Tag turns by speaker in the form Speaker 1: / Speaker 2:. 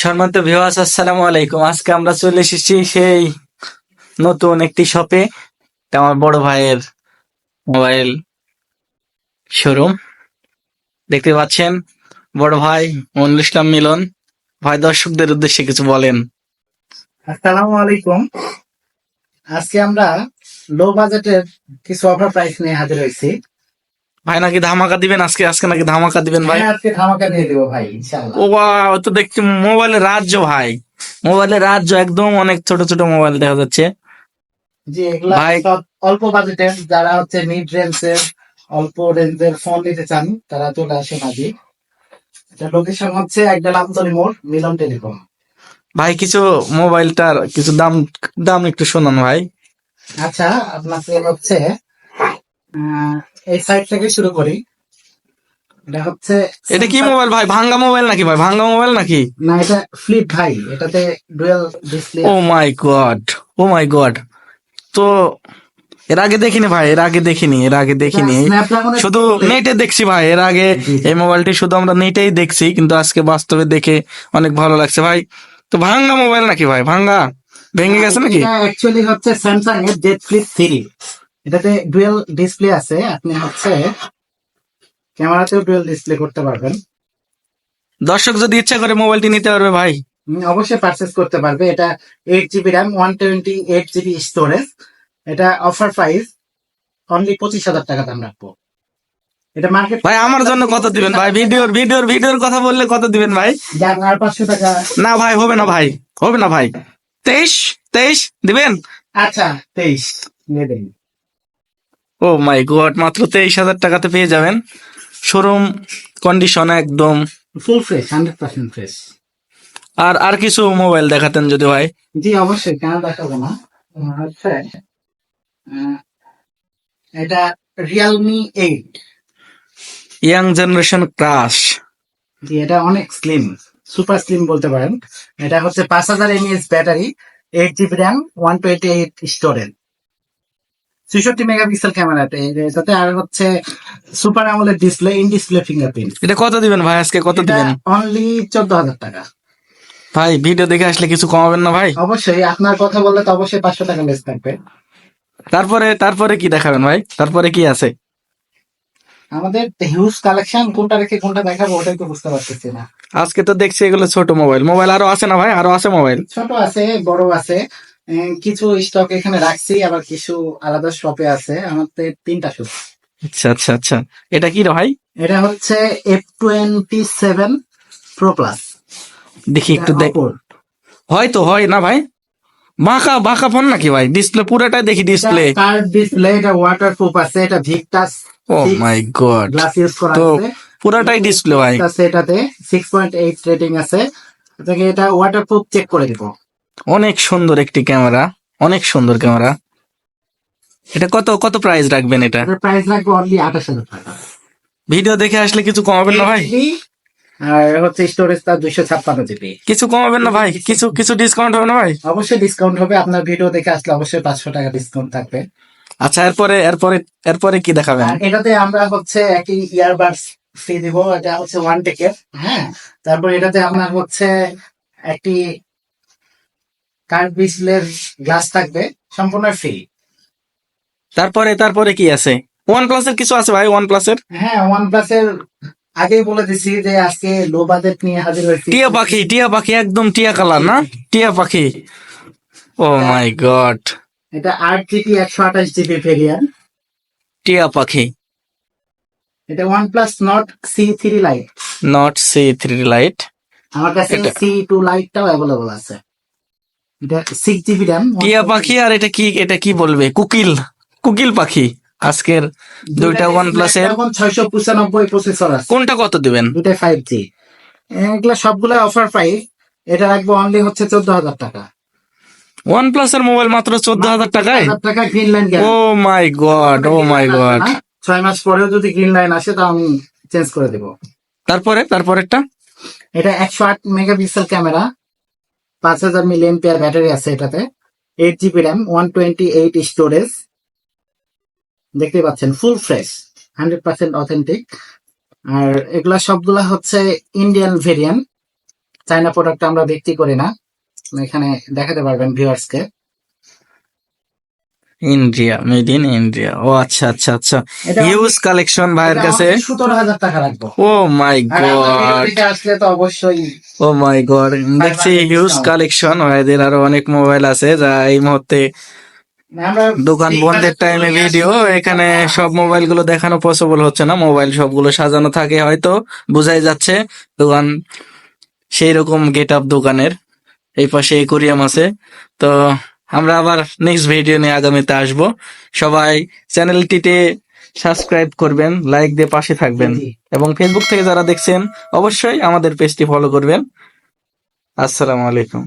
Speaker 1: সম্মানিত ভিউয়ার্স আসসালামু আলাইকুম। আজকে আমরা চলে এসেছি সেই নতুন একটি শপে আমার বড় ভাইয়ের মোবাইল শোরুম দেখতে পাচ্ছেন, বড় ভাই মনুল ইসলাম মিলন। ভাই, দর্শকদের উদ্দেশ্যে কিছু বলেন।
Speaker 2: আসসালামু আলাইকুম। আজকে আমরা লো বাজেটের কিছু অফার প্রাইস নিয়ে হাজির হয়েছি।
Speaker 1: ভাই নাকি ধামাকা দিবেন আজকে? আজকে নাকি ধামাকা দিবেন ভাই?
Speaker 2: হ্যাঁ, আজকে ধামাকা দিয়ে দেবো ভাই ইনশাআল্লাহ।
Speaker 1: ও বাহ, তো দেখছি মোবাইলের রাজ্য ভাই। মোবাইলের রাজ্য একদম অনেক ছোট ছোট মোবাইল দেখা যাচ্ছে।
Speaker 2: যে এগুলা সব অল্প বাজেটের যারা হচ্ছে মিড রেঞ্জের অল্প রেঞ্জের ফোন নিতে চান তারা চলে আসেন আজই এটা লোকেশন হচ্ছে একটা লামতলি মোড় মিলন টেলিকম।
Speaker 1: ভাই কিছু মোবাইলটার কিছু দাম দাম একটু শোনান ভাই।
Speaker 2: আচ্ছা আপনাকে হচ্ছে এই সাইড থেকে শুরু করি। এটা হচ্ছে
Speaker 1: এটা কি মোবাইল ভাই? ভাঙ্গা মোবাইল নাকি ভাই? ভাঙ্গা মোবাইল নাকি?
Speaker 2: না এটা ফ্লিপ ভাই। এটাতে dual display
Speaker 1: oh my god oh my god তো এর আগে দেখিনি ভাই এর আগে দেখিনি এর আগে দেখিনি। শুধু নেটে দেখছি ভাই এর আগে এই মোবাইলটি শুধু আমরা নেটেই দেখছি কিন্তু আজকে বাস্তবে দেখে অনেক ভালো লাগছে ভাই। তো ভাঙ্গা মোবাইল নাকি ভাই? ভাঙ্গা? ভেঙে গেছে নাকি?
Speaker 2: অ্যাকচুয়ালি হচ্ছে স্যামসাং এর জেড ফ্লিপ থ্রি এটাতে ডুয়েল ডিসপ্লে আছে আপনি হচ্ছে ক্যামেরাতেও ডুয়েল ডিসপ্লে করতে পারবেন।
Speaker 1: দর্শক যদি ইচ্ছা করে মোবাইলটি নিতে পারবে ভাই।
Speaker 2: অবশ্যই পারচেস করতে পারবে। এটা eight GB RAM one twenty eight GB storage এটা অফার প্রাইস অনলি পঁচিশ হাজার টাকা দাম রাখব। এটা মার্কেট
Speaker 1: ভাই আমার জন্য কত দিবেন ভাই? ভিডিওর ভিডিওর ভিডিওর কথা বললে কত দিবেন ভাই?
Speaker 2: আর পাঁচশো টাকা
Speaker 1: না ভাই হবে না ভাই। হবে না ভাই। তেইশ তেইশ দিবেন?
Speaker 2: আচ্ছা তেইশ। দিয়ে
Speaker 1: ও মাই গড মাত্র তেইশ হাজার টাকাতে পেয়ে যাবেন। শোরুম কন্ডিশন একদম
Speaker 2: full fresh hundred percent fresh
Speaker 1: আর আর কিছু মোবাইল দেখাতেন যদি ভাই
Speaker 2: জি অবশ্যই কেন দেখাবো না? হচ্ছে এটা Realme eight
Speaker 1: young generation crush
Speaker 2: জি এটা অনেক স্লিম সুপার স্লিম বলতে পারেন। এটা হচ্ছে পাঁচ হাজার mAh battery eight GB RAM one twenty eight storage ছেষট্টি মেগাপিক্সেল ক্যামেরা এটাতে আর হচ্ছে সুপার আমলের ডিসপ্লে ইন ডিসপ্লে ফিঙ্গারপ্রিন্ট।
Speaker 1: এটা কত দিবেন ভাই? আজকে কত দিবেন?
Speaker 2: অনলি চোদ্দ হাজার টাকা।
Speaker 1: ভাই ভিডিও দেখে আসলে কিছু কমাবেন না ভাই?
Speaker 2: অবশ্যই আপনার কথা বললে তো অবশ্যই পাঁচশো টাকা লেস থাকবে।
Speaker 1: তারপরে তারপরে কি দেখাবেন ভাই? তারপরে কি আছে?
Speaker 2: আমাদের হিউজ কালেকশন কোনটা রেখে কোনটা দেখাবো ওটাই তো বুঝতে পারতেছি না।
Speaker 1: আজকে তো দেখছি এগুলো ছোট মোবাইল মোবাইল আরও আছে না ভাই? আরও আছে মোবাইল
Speaker 2: ছোট আছে বড় আছে। কিছু স্টক এখানে রাখছি আবার কিছু আলাদা শপে আছে। আমাদের তিনটা শপ
Speaker 1: আচ্ছা আচ্ছা আচ্ছা। এটা কি রে ভাই?
Speaker 2: এটা হচ্ছে F twenty seven pro plus
Speaker 1: দেখি একটু দেখ হয়তো হয় না ভাই। বাঁকা বাঁকা ফোন নাকি ভাই? ডিসপ্লে পুরোটাই দেখি ডিসপ্লে
Speaker 2: কার্ড ডিসপ্লে এটা ওয়াটার প্রুফ আছে এটা Victus
Speaker 1: oh my god
Speaker 2: glass use করা আছে।
Speaker 1: পুরোটাই ডিসপ্লে ভাই।
Speaker 2: আছে এটাতে সিক্স পয়েন্ট এইট রেটিং আছে। আপনাকে এটা ওয়াটার প্রুফ চেক করে দিব।
Speaker 1: অনেক সুন্দর একটি ক্যামেরা অনেক সুন্দর ক্যামেরা। এটা কত কত প্রাইস রাখবেন এটা?
Speaker 2: প্রাইস লাগবে অনলি আঠাশ হাজার টাকা।
Speaker 1: ভিডিও দেখে আসলে কিছু কমাবেন না ভাই?
Speaker 2: আর হচ্ছে স্টোরেজ তার দুইশো ছাপ্পান্ন জিবি
Speaker 1: কিছু কমাবেন না ভাই? কিছু কিছু ডিসকাউন্ট হবে না ভাই?
Speaker 2: অবশ্যই ডিসকাউন্ট হবে আপনার ভিডিও দেখে আসলে অবশ্যই পাঁচশো টাকা ডিসকাউন্ট থাকবে।
Speaker 1: আচ্ছা এরপরে এরপরে এরপরে কি দেখাবেন?
Speaker 2: আর এটাতে আমরা হচ্ছে একই ইয়ারবাডস ফ্রি দিব এটা হচ্ছে ওয়ান টেকের হ্যাঁ? তারপর এটাতে আপনার হচ্ছে একটি কার্ড ডিসপ্লের গ্লাস থাকবে সম্পূর্ণ ফ্রি
Speaker 1: তারপরে তারপরে কি আছে? ওয়ান প্লাসের কিছু আছে ভাই ওয়ান প্লাসের
Speaker 2: হ্যাঁ ওয়ান প্লাসের আগেই বলে দিছি যে আজকে লো বাজেট নিয়ে হাজির হয়েছি।
Speaker 1: টিয়া পাখি টিয়া পাখি একদম টিয়া কালার না? টিয়া পাখি। ও মাই গড
Speaker 2: এটা আট জিবি একশো আঠাশ জিবি ভেরিয়েন্ট
Speaker 1: টিয়া পাখি।
Speaker 2: এটা OnePlus Nord C three lite
Speaker 1: Nord C three lite
Speaker 2: আমার কাছে সি টু লাইটটাও অ্যাভেলেবল আছে। এটা সিক্স জিবি র্যাম
Speaker 1: টিয়া পাখি আর এটা কি এটা কি বলবে? কুকিল কুকিল পাখি। আজকের দুইটা ওয়ান প্লাসের
Speaker 2: এখন ছয়শো পঁচানব্বই প্রসেসর আছে।
Speaker 1: কোনটা কত দিবেন?
Speaker 2: দুটাই ফাইভ জি এগুলা সবগুলো অফার প্রাইস এটা রাখব অনলি হচ্ছে চোদ্দ হাজার টাকা।
Speaker 1: ওয়ান প্লাসের মোবাইল মাত্র চোদ্দ হাজার টাকায়?
Speaker 2: হাজার টাকা green line
Speaker 1: oh my god oh my god
Speaker 2: ছয় মাস পরেও যদি গ্রিন লাইন আসে তো আমি চেঞ্জ করে দেবো।
Speaker 1: তারপরে তারপরেরটা?
Speaker 2: এটা একশো আট মেগাপিক্সেল ক্যামেরা পাঁচ হাজার মিলিয়ন পেয়ার ব্যাটারি আছে এটাতে। Eight GB RAM one twenty eight storage দেখতে পাচ্ছেন full fresh hundred percent authentic আর এগুলা সবগুলা হচ্ছে ইন্ডিয়ান ভেরিয়েন্ট চাইনা প্রোডাক্ট আমরা বিক্রি করি না। এখানে দেখাতে পারবেন ভিউয়ার্স কে।
Speaker 1: ইন্ডিয়া মেড ইন ইন্ডিয়া ও আচ্ছা আচ্ছা আচ্ছা। হিউজ কালেকশন ভাইয়ের কাছে?
Speaker 2: সতেরো হাজার টাকা রাখব
Speaker 1: ও মাই গড
Speaker 2: আসলে তো অবশ্যই
Speaker 1: ও মাই গড দেখছি হিউজ কালেকশন ভাইদের আরও অনেক মোবাইল আছে যা এই মুহূর্তে দোকান বন্ধের টাইমে ভিডিও এখানে সব মোবাইলগুলো দেখানো পসিবল হচ্ছে না। মোবাইল সবগুলো সাজানো থাকে হয়তো বোঝাই যাচ্ছে। দোকান সেই রকম গেট আপ দোকানের। এই পাশে একুরিয়াম আছে। তো আমরা আবার নেক্সট ভিডিও নিয়ে আগামীতে আসব। সবাই চ্যানেলটিতে সাবস্ক্রাইব করবেন লাইক দিয়ে পাশে থাকবেন। এবং ফেসবুক থেকে যারা দেখছেন অবশ্যই আমাদের পেজটি ফলো করবেন। আসসালামু আলাইকুম।